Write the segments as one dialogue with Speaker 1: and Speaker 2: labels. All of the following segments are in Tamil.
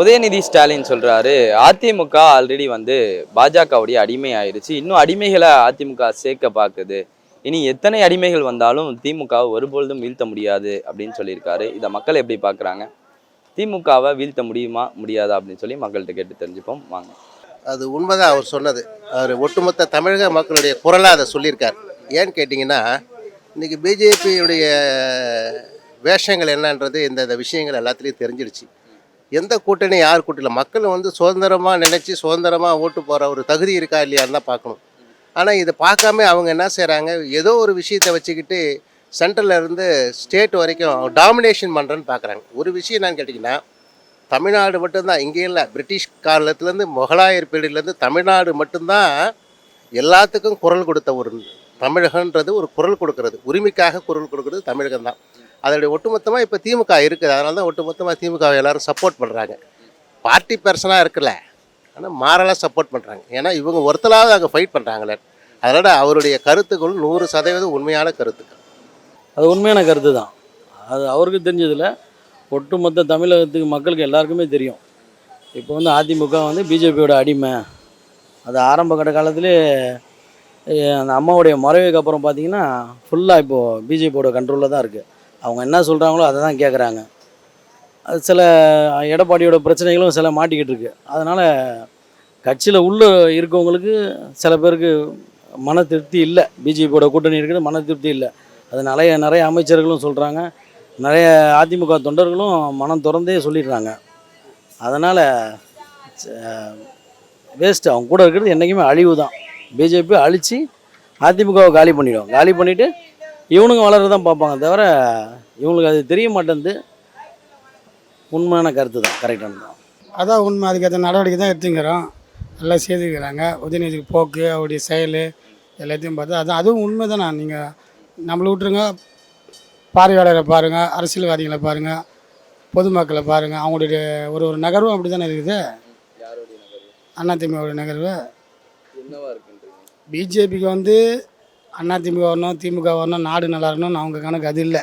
Speaker 1: உதயநிதி ஸ்டாலின் சொல்கிறாரு அதிமுக ஆல்ரெடி வந்து பாஜகவுடைய அடிமை ஆயிடுச்சு இன்னும் அடிமைகளை அதிமுக சேர்க்க பார்க்குது இனி எத்தனை அடிமைகள் வந்தாலும் திமுகவை ஒருபொழுதும் வீழ்த்த முடியாது அப்படின்னு சொல்லியிருக்காரு. இதை மக்கள் எப்படி பார்க்குறாங்க திமுகவை வீழ்த்த முடியுமா முடியாதா அப்படின்னு சொல்லி மக்கள்கிட்ட கேட்டு தெரிஞ்சுப்போம். வாங்க.
Speaker 2: அது உண்மைதான் அவர் சொன்னது. அவர் ஒட்டுமொத்த தமிழக மக்களுடைய குரலாக அதை சொல்லியிருக்கார். ஏன்னு கேட்டிங்கன்னா இன்றைக்கி பிஜேபியுடைய வேஷங்கள் என்னன்றது இந்த விஷயங்கள் எல்லாத்துலேயும் தெரிஞ்சிடுச்சு எந்த கூட்டணி யார் கூட்டணி மக்கள் வந்து சுதந்திரமாக நினச்சி சுதந்திரமாக ஓட்டு போகிற ஒரு தகுதி இருக்கா இல்லையான்னு தான் பார்க்கணும். ஆனால் இதை பார்க்காம அவங்க என்ன செய்கிறாங்க ஏதோ ஒரு விஷயத்தை வச்சுக்கிட்டு சென்ட்ரல்ல இருந்து ஸ்டேட் வரைக்கும் டாமினேஷன் பண்ணுறேன்னு பார்க்குறாங்க. ஒரு விஷயம் என்னன்னு கேட்டிங்கன்னா தமிழ்நாடு மட்டும்தான் இங்கே இல்லை. பிரிட்டிஷ் காலத்துலேருந்து முகலாயர் பீரியட்லேருந்து தமிழ்நாடு மட்டும்தான் எல்லாத்துக்கும் குரல் கொடுத்த ஒரு தமிழகன்றது ஒரு குரல் கொடுக்கறது. உரிமைக்காக குரல் கொடுக்கறது தமிழகம் தான் அதோடைய ஒட்டுமொத்தமாக இப்போ திமுக இருக்குது. அதனால தான் ஒட்டுமொத்தமாக திமுக எல்லாரும் சப்போர்ட் பண்ணுறாங்க பார்ட்டி பர்சனாக இருக்கல. ஆனால் மாறலாக சப்போர்ட் பண்ணுறாங்க ஏன்னா இவங்க ஒருத்தலாவது அங்கே ஃபைட் பண்ணுறாங்களே அதனால் அவருடைய கருத்துக்கள் நூறு சதவீதம் உண்மையான கருத்துக்கள்.
Speaker 3: அது உண்மையான கருத்து தான் அது அவருக்கு தெரிஞ்சதில் ஒட்டுமொத்த தமிழகத்துக்கு மக்களுக்கு எல்லாருக்குமே தெரியும். இப்போ வந்து அதிமுக வந்து பிஜேபியோட அடிமை. அது ஆரம்ப கட்ட காலத்திலே அந்த அம்மாவுடைய மறைவுக்கு அப்புறம் பார்த்தீங்கன்னா ஃபுல்லாக இப்போது பிஜேபியோட கண்ட்ரோலில் தான் இருக்குது அவங்க என்ன சொல்கிறாங்களோ அதை தான் கேட்குறாங்க அது சில எடப்பாடியோட பிரச்சனைகளும் சில மாட்டிக்கிட்டு இருக்கு. அதனால் கட்சியில் உள்ளே இருக்கவங்களுக்கு சில பேருக்கு மன திருப்தி இல்லை. பிஜேபியோட கூட்டணி இருக்குது மன திருப்தி இல்லை. அது நிறைய நிறைய அமைச்சர்களும் சொல்கிறாங்க நிறைய அதிமுக தொண்டர்களும் மனம் திறந்தே சொல்லிடுறாங்க. அதனால் வேஸ்ட்டு அவங்க கூட இருக்கிறது என்றைக்குமே அழிவு தான் பிஜேபி அழித்து அதிமுகவை காலி பண்ணிவிடும் காலி பண்ணிவிட்டு இவனுங்க வளர தான் பார்ப்பாங்க தவிர இவங்களுக்கு அது தெரிய மாட்டேங்குது. உண்மையான கருத்து தான் கரெக்டான தான்.
Speaker 4: அதான் உண்மை. அதுக்கேற்ற நடவடிக்கை தான் எடுத்துக்கிறோம் எல்லாம் செய்துக்கிறாங்க. உதயநிதி போக்கு அவருடைய செயல் எல்லாத்தையும் பார்த்தா அதான் அதுவும் உண்மை தானே நீங்கள் நம்மளை விட்டுருங்க. பார்வையாளரை பாருங்கள் அரசியல்வாதிகளை பாருங்கள் பொதுமக்களை பாருங்கள் அவங்களுடைய ஒரு ஒரு நகர்வும் அப்படி தானே இருக்குது அதிமுகவுடைய நகர்வு.
Speaker 1: என்னவா இருக்குன்றீங்க?
Speaker 4: பிஜேபிக்கு வந்து அதிமுக வரணும் திமுக வரணும் நாடு நல்லா இருக்கணும்னு அவங்க கணக்கு அது இல்லை.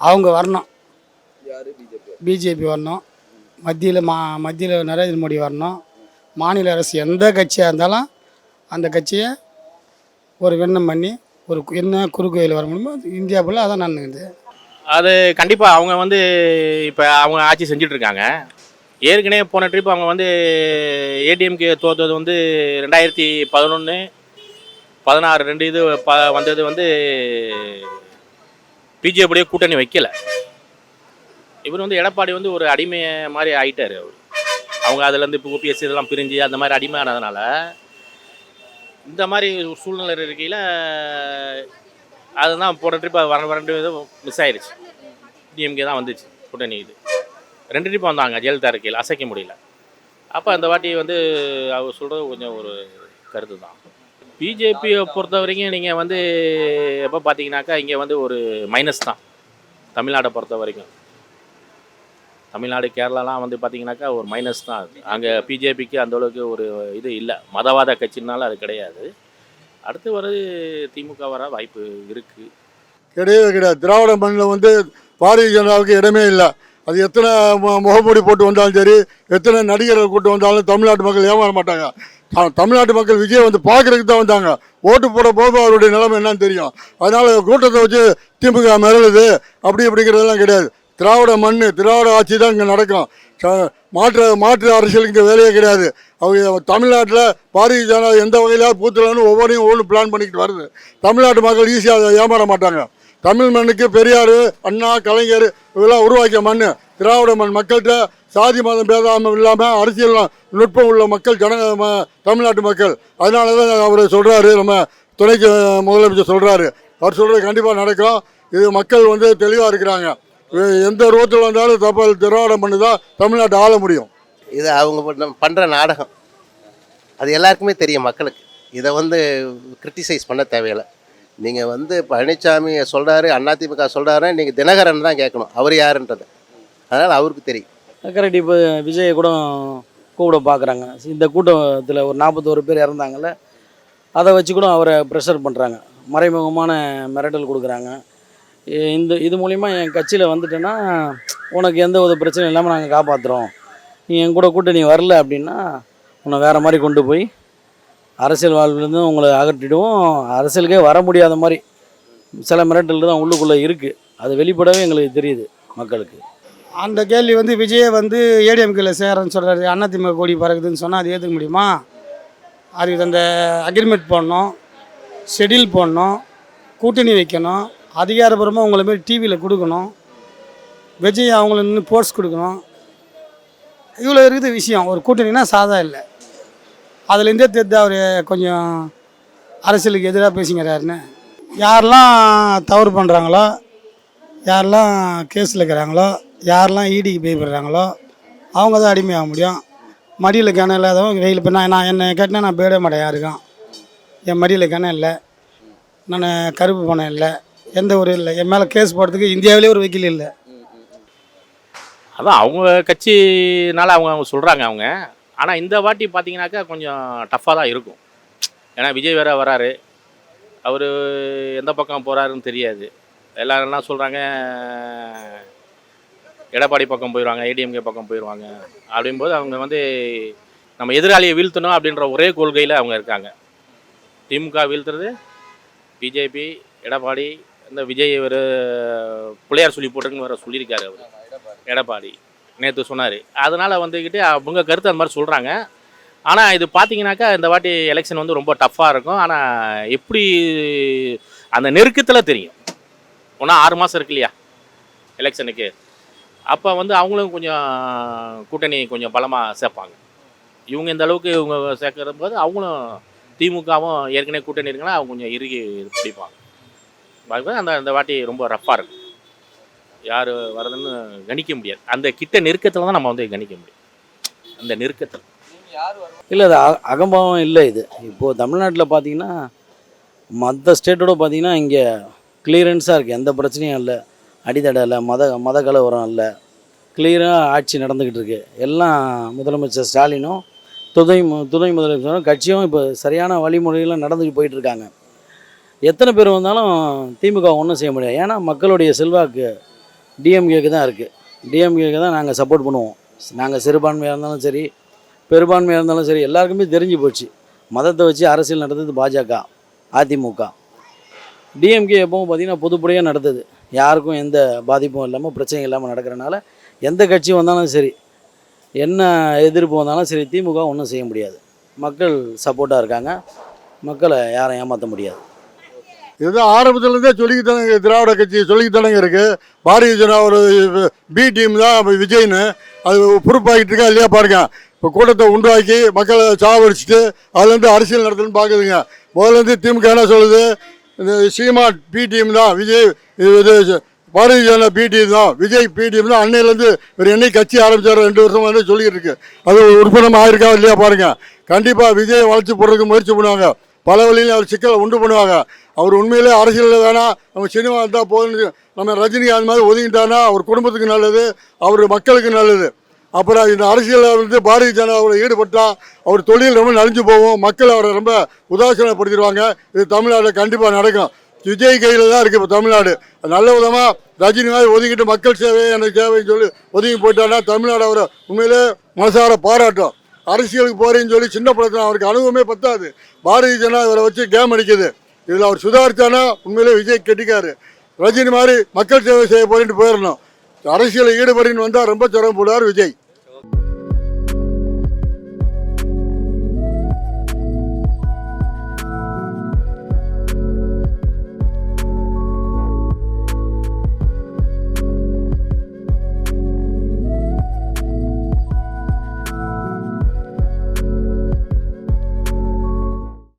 Speaker 4: அவங்க வரணும்.
Speaker 1: யாரு? பிஜேபி.
Speaker 4: வரணும். மத்தியில் மா மத்தியில் நரேந்திர மோடி வரணும். மாநில அரசு எந்த கட்சியாக இருந்தாலும் அந்த கட்சியை ஒரு விண்ணம் பண்ணி ஒரு என்ன குறுக்கோயில் வர முடியுமோ இந்தியா ஃபுல்லாக அதான் நடந்துக்குது.
Speaker 5: அது கண்டிப்பாக அவங்க வந்து இப்போ அவங்க ஆட்சி செஞ்சுட்டு இருக்காங்க ஏற்கனவே போன ட்ரிப் அவங்க வந்து ஏடிஎம்கே தோத்தது வந்து ரெண்டாயிரத்தி பதினொன்று பதினாறு ரெண்டு இது ப வந்தது வந்து பிஜேபியோடைய கூட்டணி வைக்கல. இவர் வந்து எடப்பாடி வந்து ஒரு அடிமை மாதிரி ஆயிட்டார் அவர். அவங்க அதுலேருந்து இப்போ ஓபிஎஸ் இதெல்லாம் பிரிஞ்சு அந்த மாதிரி அடிமை ஆனதுனால இந்த மாதிரி ஒரு சூழ்நிலை இருக்கையில் அதுதான் போன ட்ரிப் வர ரெண்டு இது மிஸ் ஆயிடுச்சு டிஎம்கே தான் வந்துச்சு கூட்டணி இது. ரெண்டு ட்ரிப் வந்தாங்க ஜெயலலிதா இருக்கையில் அசைக்க முடியல. அப்போ அந்த வாட்டி வந்து அவர் சொல்கிறது கொஞ்சம் ஒரு கருத்து தான் பிஜேபியை பொறுத்த வரைக்கும் நீங்கள் வந்து எப்போ பார்த்தீங்கன்னாக்கா இங்கே வந்து ஒரு மைனஸ் தான். தமிழ்நாடை பொறுத்த வரைக்கும். தமிழ்நாடு கேரளாலாம் வந்து பார்த்திங்கனாக்கா ஒரு மைனஸ் தான். அது அங்கே பிஜேபிக்கு அந்த அளவுக்கு ஒரு இது இல்லை. மதவாத கட்சினால அது கிடையாது. அடுத்து வர திமுக வர வாய்ப்பு இருக்குது
Speaker 6: கிடையவே கிடையாது. திராவிட மண்ணில் வந்து பாரதிய ஜனதாவுக்கு இடமே இல்லை. அது எத்தனை மு- முகமூடி போட்டு வந்தாலும் சரி எத்தனை நடிகர்கள் கூட்டு வந்தாலும் தமிழ்நாட்டு மக்கள் ஏமாற மாட்டாங்க. ஆனால் தமிழ்நாட்டு மக்கள் விஜய் வந்து பார்க்கறதுக்கு தான் வந்தாங்க. ஓட்டு போட போது அவருடைய நிலைமை என்னன்னு தெரியும். அதனால கூட்டத்தை வச்சு திமுக மிரளுது அப்படி இப்படிங்கிறதெல்லாம் கிடையாது. திராவிட மண் திராவிட ஆட்சி தான் இங்கே நடக்கும். ச- மாற்று மாற்று அரசியல் இங்கே வேலையே கிடையாது. அவங்க தமிழ்நாட்டில் பாரதிய ஜனதா எந்த வகையிலாவது பூத்துலன்னு ஒவ்வொன்றையும் ஒவ்வொன்று பிளான் பண்ணிக்கிட்டு வருது. தமிழ்நாட்டு மக்கள் ஈஸியாக ஏமாற மாட்டாங்க. தமிழ் மண்ணுக்கு பெரியார் அண்ணா கலைஞர் இதெல்லாம் உருவாக்கிய மண் திராவிட மண் மக்கள்கிட்ட சாதி மதம் பேதாமல் இல்லாமல் அரசியல் நுட்பம் உள்ள மக்கள் ஜன ம- தமிழ்நாட்டு மக்கள். அதனால தான் அவர் சொல்கிறாரு நம்ம துணைக்கு முதலமைச்சர் சொல்கிறாரு அவர் சொல்கிறது கண்டிப்பாக நடக்கும். இது மக்கள் வந்து தெளிவாக இருக்கிறாங்க. இது எந்த ரூபத்தில் வந்தாலும் தப்பால் திராவிட பண்ணி தான் தமிழ்நாட்டை ஆள முடியும்.
Speaker 2: இது அவங்க பண்ணுற நாடகம். அது எல்லாருக்குமே தெரியும் மக்களுக்கு. இதை வந்து கிரிட்டிசைஸ் பண்ண தேவையில்லை. நீங்கள் வந்து பழனிசாமி சொல்கிறாரு அதிமுக சொல்கிறாரு நீங்கள் தினகரன் தான் கேட்கணும். அவர் யாருன்றது. அதனால் அவருக்கு தெரியும்.
Speaker 3: கரெக்ட் இப்போ விஜயை கூட கூப்பிட பார்க்குறாங்க இந்த கூட்டத்தில் ஒரு நாற்பத்தோரு பேர் இறந்தாங்கல்ல அதை வச்சு கூட அவரை ப்ரெஷர் பண்ணுறாங்க மறைமுகமான மிரட்டல் கொடுக்குறாங்க. இந்த இது மூலிமா என் கட்சியில் வந்துட்டேன்னா உனக்கு எந்த ஒரு பிரச்சனையும் இல்லாமல் நாங்கள் காப்பாற்றுறோம் நீ என் கூட கூட்டணி வரல அப்படின்னா உன்னை வேறு மாதிரி கொண்டு போய் அரசியல் வாழ்விலேருந்து உங்களை அகற்றிடுவோம். அரசியலுக்கே வர முடியாத மாதிரி சில மிரட்டல் தான் உள்ளுக்குள்ளே இருக்குது அது வெளிப்படவே எங்களுக்கு தெரியுது மக்களுக்கு.
Speaker 4: அந்த கேள்வி வந்து விஜயை வந்து ஏடிஎம்கேல சேரன்னு சொல்கிறாரு அதிமுக கோடி பறக்குதுன்னு சொன்னால் அது ஏற்றுக்க முடியுமா? அதுக்கு அந்த அக்ரிமெண்ட் போடணும் ஷெடியூல் போடணும் கூட்டணி வைக்கணும் அதிகாரபூர்வமாக உங்களை மாரி டிவியில் கொடுக்கணும் விஜய் அவங்கள நின்று போர்ட்ஸ் கொடுக்கணும். இவ்வளோ இருக்குது விஷயம். ஒரு கூட்டணினா சாதா இல்லை. அதுலேருந்தே தெரிஞ்சு அவர் கொஞ்சம் அரசியலுக்கு எதிராக பேசிங்கிறாருன்னு யாரெல்லாம் தவறு பண்ணுறாங்களோ யாரெல்லாம் கேஸில் இருக்கிறாங்களோ யாரெல்லாம் ஈடிக்கு பயப்படுறாங்களோ அவங்க தான் அடிமையாக முடியும். மடியில் கிணம் இல்லாதவங்க வெயில் இப்போ நான் நான் என்னை கேட்டினா நான் போயிட மாட்டேன் யாருக்கும். என் மடியில் கிணம் இல்லை. நான் கருப்பு பணம் இல்லை. எந்த ஒரு இல்லை. என் மேலே கேஸ் போடுறதுக்கு இந்தியாவிலே ஒரு வக்கீல் இல்லை.
Speaker 5: அதான் அவங்க கட்சினால அவங்க அவங்க சொல்கிறாங்க அவங்க. ஆனால் இந்த வாட்டி பார்த்தீங்கன்னாக்கா கொஞ்சம் டஃப்பாக தான் இருக்கும். ஏன்னா விஜய் வேற வராரு. அவர் எந்த பக்கம் போகிறாருன்னு தெரியாது. எல்லாரும் என்ன சொல்கிறாங்க எடப்பாடி பக்கம் போயிடுவாங்க ஏடிஎம்கே பக்கம் போயிடுவாங்க அப்படிங்கும்போது அவங்க வந்து நம்ம எதிராளியை வீழ்த்தணும் அப்படின்ற ஒரே கொள்கையில் அவங்க இருக்காங்க. திமுக வீழ்த்துறது பிஜேபி எடப்பாடி இந்த விஜய் ஒரு பிள்ளையார் சொல்லி போட்டுருக்குன்னு வர சொல்லியிருக்காரு அவர். எடப்பாடி நேற்று சொன்னார். அதனால் வந்துக்கிட்டு அவங்க கருத்து அந்த மாதிரி சொல்கிறாங்க ஆனால் இது பார்த்தீங்கன்னாக்கா இந்த வாட்டி எலெக்ஷன் வந்து ரொம்ப டஃப்பாக இருக்கும். ஆனால் எப்படி அந்த நெருக்கத்தில் தெரியும். ஒன்றா ஆறு மாதம் இருக்கு இல்லையா எலெக்ஷனுக்கு அப்போ வந்து அவங்களும் கொஞ்சம் கூட்டணி கொஞ்சம் பலமாக சேர்ப்பாங்க. இவங்க இந்த அளவுக்கு இவங்க சேர்க்கிற போது அவங்களும் திமுகவும் ஏற்கனவே கூட்டணி இருக்குன்னா அவங்க கொஞ்சம் இறுகி பிடிப்பாங்க. பார்க்கும்போது அந்த அந்த வாட்டி ரொம்ப ரஃப்பாக இருக்கும் யார் வரதுன்னு கணிக்க முடியாது. அந்த கிட்ட நெருக்கத்தில் தான் நம்ம வந்து கணிக்க முடியும். அந்த நெருக்கத்தில்.
Speaker 3: இல்லை அது அகம்பாவம் இல்லை இது. இப்போது தமிழ்நாட்டில் பார்த்தீங்கன்னா மற்ற ஸ்டேட்டோட பார்த்தீங்கன்னா இங்கே கிளியரன்ஸாக இருக்குது எந்த பிரச்சனையும் இல்லை. அடித்தடை இல்லை மத மத கலவரம் இல்லை கிளியராக ஆட்சி நடந்துக்கிட்டு இருக்கு. எல்லாம் முதலமைச்சர் ஸ்டாலினும் துணை மு- துணை முதலமைச்சரும் கட்சியும் இப்போ சரியான வழிமுறையில் நடந்துட்டு போயிட்டுருக்காங்க எத்தனை பேர் வந்தாலும் திமுக ஒன்றும் செய்ய முடியாது. ஏன்னா மக்களுடைய செல்வாக்கு டிஎம்கேக்கு தான் இருக்குது டிஎம்கேக்கு தான் நாங்கள் சப்போர்ட் பண்ணுவோம். நாங்கள் சிறுபான்மையாக இருந்தாலும் சரி பெரும்பான்மையாக இருந்தாலும் சரி எல்லாருக்குமே தெரிஞ்சு போச்சு. மதத்தை வச்சு அரசியல் நடத்துது பாஜக அதிமுக. டிஎம்கே எப்பவும் பார்த்திங்கன்னா பொதுப்படையாக நடத்துது. யாருக்கும் எந்த பாதிப்பும் இல்லாமல் பிரச்சனையும் இல்லாமல் நடக்கிறனால எந்த கட்சி வந்தாலும் சரி என்ன எதிர்ப்பு வந்தாலும் சரி திமுக ஒன்றும் செய்ய முடியாது. மக்கள் சப்போர்ட்டாக இருக்காங்க. மக்களை யாரும் ஏமாற்ற முடியாது.
Speaker 6: இதுதான் ஆரம்பத்துலேருந்தே சொல்லிக்கிட்டாங்க திராவிட கட்சி சொல்லிக்கிட்டானங்க இருக்குது பாரதிய ஜனதா ஒரு பி டீம் தான் விஜய்னு. அது பொறுப்பாகிட்டு இருக்கா இல்லையா பாருங்க. இப்போ கூட்டத்தை உண்டாக்கி மக்களை சாவடிச்சுட்டு அதுலேருந்து அரசியல் நடத்துன்னு பார்க்குதுங்க. முதல்லேருந்து திமுக என்ன சொல்லுது? இந்த சீமா பி டீம் தான் விஜய் இது இது பாரதிய ஜனதா பிடிஎம் தான். விஜய் பிடிஎம் தான். அன்னையிலேருந்து ஒரு என்னை கட்சி ஆரம்பித்தார் ரெண்டு வருஷம் வந்து சொல்லிட்டு இருக்கு அது ஒரு உறுப்பினம் ஆயிருக்கா இல்லையா பாருங்க. கண்டிப்பாக விஜய் வளர்ச்சி போடுறதுக்கு முயற்சி பண்ணுவாங்க. பல வழியிலும் அவர் சிக்கலை உண்டு பண்ணுவாங்க. அவர் உண்மையிலே அரசியலில் வேணாம் நம்ம சினிமா இருந்தால் போதும் நம்ம ரஜினிகாந்த் மாதிரி ஒதுங்கிட்டானா அவர் குடும்பத்துக்கு நல்லது அவர் மக்களுக்கு நல்லது. அப்புறம் இந்த அரசியலில் வந்து பாரதிய ஜனதாவில் ஈடுபட்டால் அவர் தொழில் ரொம்ப நலிஞ்சு போகும். மக்கள் அவரை ரொம்ப உதாசீனப்படுத்திடுவாங்க. இது தமிழ்நாட்டில் கண்டிப்பாக நடக்கும். விஜய் கையில் தான் இருக்குது இப்போ தமிழ்நாடு. நல்ல விதமாக ரஜினி மாதிரி ஒதுங்கிட்டு மக்கள் சேவை எனக்கு சேவைன்னு சொல்லி ஒதுங்கி போயிட்டான்னா தமிழ்நாடு அவரை உண்மையிலே மனசார பாராட்டும். அரசியலுக்கு போறேன்னு சொல்லி சின்ன படத்தில் அவருக்கு அனுபவமே பத்தாது. பாரதிய ஜனதா இவரை வச்சு கேம் அடிக்குது. இதில் அவர் சுதாரித்தானா உண்மையிலே விஜய் கெட்டிக்காரு. ரஜினி மாதிரி மக்கள் சேவை செய்ய போறேன்ட்டு போயிடணும் அரசியலில் ஈடுபடின்னு வந்தால் ரொம்ப சிரமப்படுவார் விஜய்.